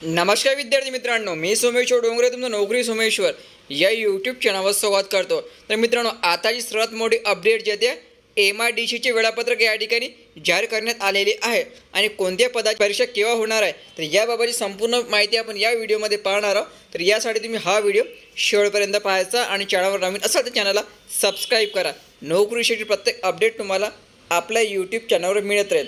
नमस्कार विद्यार्थी मित्रांनो मी सोमेश्वर डोंगरे तुमचं नोकरी सोमेश्वर. या यूट्यूब चॅनलवर संवाद करतो. तर मित्रांनो आताची सर्वात मोठी अपडेट जे ते एम आय डी सीचे वेळापत्रक या ठिकाणी जाहीर करण्यात आलेली आहे. आणि कोणत्या पदाची परीक्षा केव्हा होणार आहे तर याबाबतची संपूर्ण माहिती आपण या व्हिडिओमध्ये पाहणार आहोत. तर यासाठी तुम्ही हा व्हिडिओ शेवटपर्यंत पाहायचा आणि चॅनलवर नवीन असाल तर चॅनलला सबस्क्राईब करा. नोकरीसाठी प्रत्येक अपडेट तुम्हाला आपल्या यूट्यूब चॅनलवर मिळत राहील.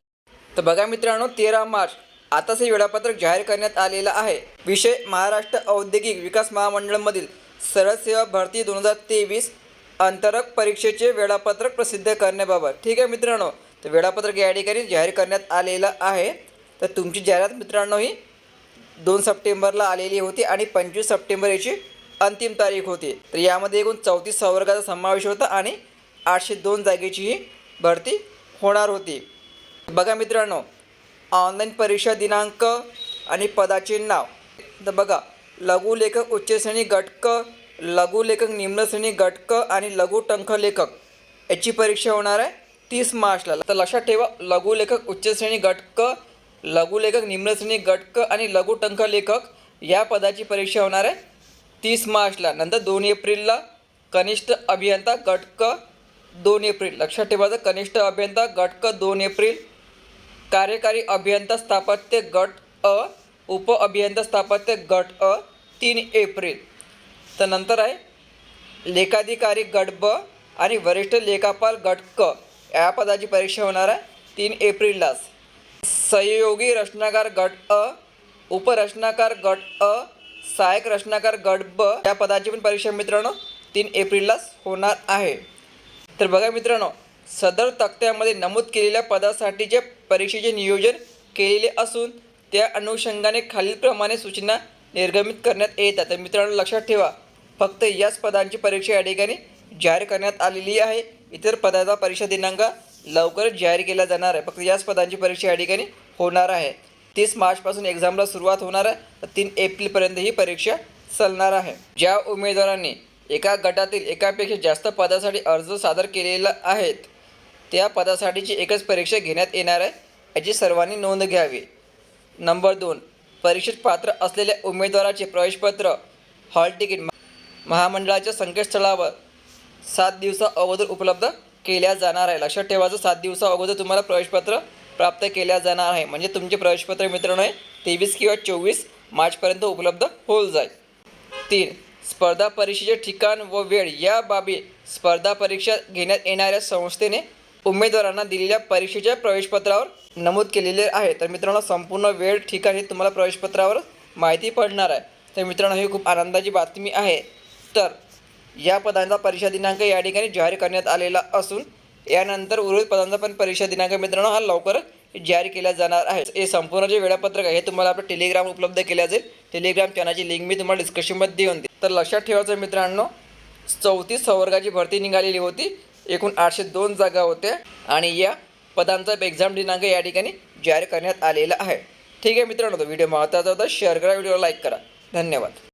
तर बघा मित्रांनो तेरा मार्च आताच हे वेळापत्रक जाहीर करण्यात आलेलं आहे. विषय महाराष्ट्र औद्योगिक विकास महामंडळमधील सरळ सेवा भरती दोन हजार तेवीस अंतरक परीक्षेचे वेळापत्रक प्रसिद्ध करण्याबाबत. ठीक आहे मित्रांनो तर वेळापत्रक या ठिकाणी जाहीर करण्यात आलेलं आहे. तर तुमची जाहिरात मित्रांनो ही दोन सप्टेंबरला आलेली होती आणि पंचवीस सप्टेंबर याची अंतिम तारीख होती. तर यामध्ये एकूण चौतीस संवर्गाचा समावेश होता आणि आठशे दोन जागेची ही भरती होणार होती. बघा मित्रांनो ऑनलाईन परीक्षा दिनांक आणि पदाचे नाव. तर बघा लघुलेखक उच्च श्रेणी गटक लघुलेखक निम्न श्रेणी गटक आणि लघुटंख लेखक. याची परीक्षा होणार आहे तीस मार्चला. तर लक्षात ठेवा लघुलेखक उच्च श्रेणी गटक लघुलेखक निम्न श्रेणी गटक आणि लघुटंख लेखक या पदाची परीक्षा होणार आहे तीस मार्चला. नंतर दोन एप्रिलला कनिष्ठ अभियंता गटक दोन एप्रिल. लक्षात ठेवायचं कनिष्ठ अभियंता गटक दोन एप्रिल कार्यकारी अभियंता स्थापत्य गट अ उप अभियंता स्थापत्य गट अ तीन एप्रिल. तर नंतर आहे लेखाधिकारी गट ब आणि वरिष्ठ लेखापाल गट क. या पदाची परीक्षा होणार आहे तीन एप्रिललाच. सहयोगी रचनाकार गट अ उपरचनाकार गट अ सहाय्यक रचनाकार गट ब या पदाची पण परीक्षा मित्रांनो तीन एप्रिललाच होणार आहे. तर बघा मित्रांनो सदर तक्त्यामध्ये नमूद केलेल्या पदासाठीचे परीक्षेचे नियोजन केलेले असून त्या अनुषंगाने खालीलप्रमाणे सूचना निर्गमित करण्यात येतात. तर मित्रांनो लक्षात ठेवा फक्त याच पदांची परीक्षा या ठिकाणी जाहीर करण्यात आलेली आहे. इतर पदाचा परीक्षा दिनांक लवकरच जाहीर केला जाणार आहे. फक्त याच पदांची परीक्षा या ठिकाणी होणार आहे. तीस मार्चपासून एक्झामला सुरुवात होणार आहे. तर तीन एप्रिलपर्यंत ही परीक्षा चालणार आहे. ज्या उमेदवारांनी एका गटातील एकापेक्षा जास्त पदासाठी अर्ज सादर केलेला आहेत त्या पदासाठीची एकच परीक्षा घेण्यात येणार आहे याची सर्वांनी नोंद घ्यावी. नंबर दोन परीक्षेत पात्र असलेल्या उमेदवाराचे प्रवेशपत्र हॉल तिकीट महामंडळाच्या संकेतस्थळावर सात दिवसा अगोदर उपलब्ध केल्या जाणार आहे. लक्षात ठेवायचं सात दिवसा अगोदर तुम्हाला प्रवेशपत्र प्राप्त केल्या जाणार आहे म्हणजे तुमचे प्रवेशपत्र मित्रांनो आहे तेवीस किंवा चोवीस मार्चपर्यंत उपलब्ध होऊन जाईल. तीन स्पर्धा परीक्षेचे ठिकाण व वेळ या बाबी स्पर्धा परीक्षा घेण्यात येणाऱ्या संस्थेने उमेदवारांना दिलेल्या परीक्षेच्या प्रवेशपत्रावर नमूद केलेले आहे. तर मित्रांनो संपूर्ण वेळ ठिकाण हे तुम्हाला प्रवेशपत्रावर माहिती पडणार आहे. तर मित्रांनो ही खूप आनंदाची बातमी आहे. तर या पदांचा परीक्षा दिनांक या ठिकाणी जाहीर करण्यात आलेला असून यानंतर उर्वरित पदांचा पण परीक्षा दिनांक मित्रांनो हा लवकर जाहीर केला जाणार आहे. हे संपूर्ण जे वेळापत्रक आहे हे तुम्हाला आपलं टेलिग्राम उपलब्ध केल्या जाईल टेलिग्राम चॅनलची लिंक मी तुम्हाला डिस्क्रिप्शनमध्ये देऊन देईन. तर लक्षात ठेवायचं मित्रांनो चौतीस संवर्गाची भरती निघालेली होती. एकूण आठशे दोन जागा होत्या आणि या पदांचा एक्झाम दिनांक या ठिकाणी जाहीर करण्यात आलेला आहे. ठीक आहे मित्रांनो तो व्हिडिओ महत्त्वाचा होता शेअर करा व्हिडिओला लाईक करा. धन्यवाद.